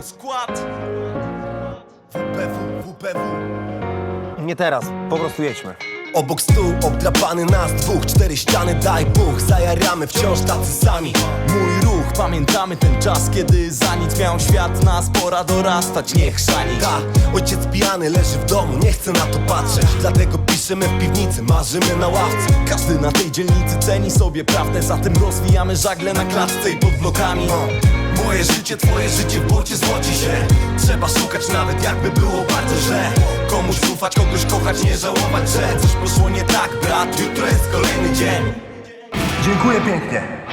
Skład. WPW, WPW Nie teraz, po prostu jedźmy. Obok stół obdrapany nas dwóch Cztery ściany daj Bóg Zajaramy wciąż tacy sami. Mój ruch, pamiętamy ten czas Kiedy za nic miał świat nas Pora dorastać, nie chrzanić Ta, ojciec pijany leży w domu Nie chcę na to patrzeć Dlatego piszemy w piwnicy Marzymy na ławce. Każdy na tej dzielnicy ceni sobie prawdę Zatem rozwijamy żagle na klatce i pod blokami Moje życie, twoje życie w błocie złoci się. Trzeba szukać nawet jakby było bardzo źle. Komuś ufać, kogoś kochać, nie żałować, że Coś poszło nie tak, brat, jutro jest kolejny dzień. Dziękuję pięknie.